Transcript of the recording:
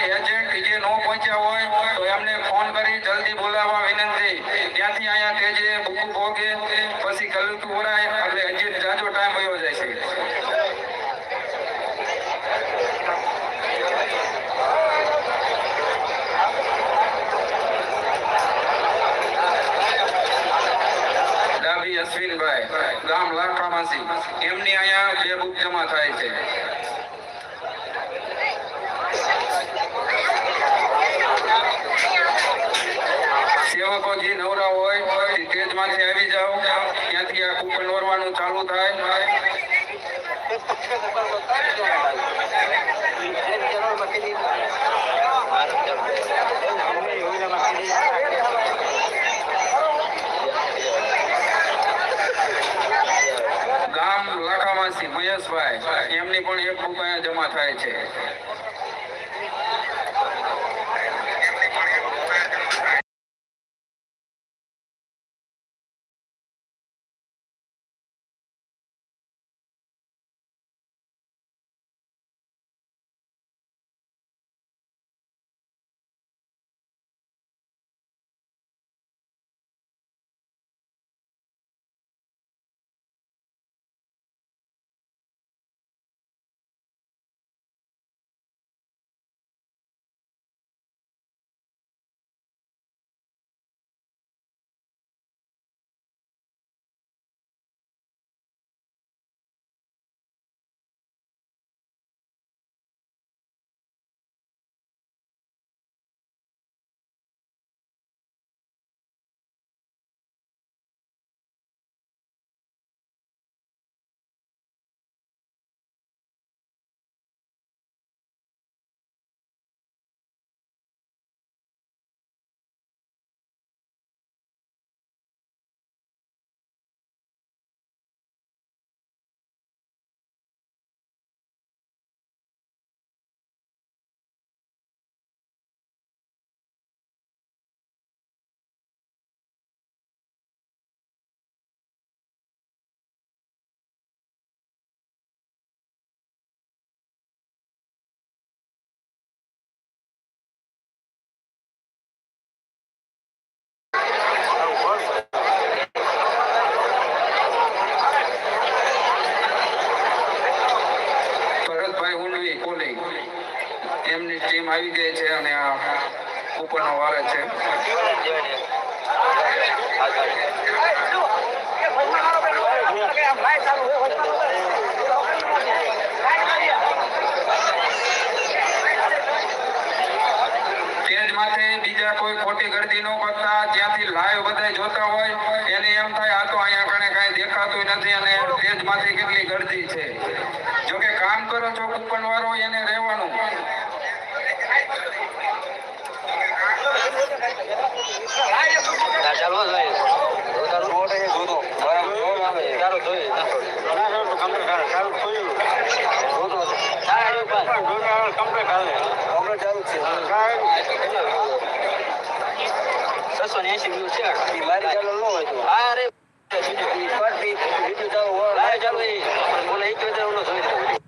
આયોજકોના agent જે ન પહોંચ્યા હોય તો એમને ફોન કરી જલ્દી બોલાવવા વિનંતી. ત્યાંથી અહીંયા તેજે બુકુ ભોગે, પછી કલુતું ઓરાય એટલે હજી જાજો ટાઈમ વયો જાય છે. અશ્વિનભાઈ, ગામ લાખામાંથી એમની અહીંયા બે બુક જમા થાય છે. હોય આવી જાઓ. ત્યાંથી આ કૂપન ઓરવાનું ચાલુ થાય. ગામ લાખામાસી મહેશભાઈ, એમની પણ એક રૂપિયા જમા થાય છે. આવી ગઈ છે અને આ કૂપનનો વાળે છે. બીજા કોઈ ખોટી ગળદી ન કરતા, જ્યાંથી લાઈવ બધા જોતા હોય, એને એમ થાય, આ તો અહીંયા કણે કાંઈ દેખાતું નથી અને સ્ટેજમાંથી કેટલી ગળદી છે. જોકે કામ કરો છો કૂપન વાળો એને રહેવાનું ચાલો જોઈએ રોડ એ જોતો બરાબર આવે ચાલો જોઈએ જોતો સારું પણ કમ્પ્લીટ ચાલુ છે છસો ને એસી વ્યૂ છે મારી ચાલુ ન હોય તો. હા રે બીજું ચાલુ ચાલો બોલે એક જોઈ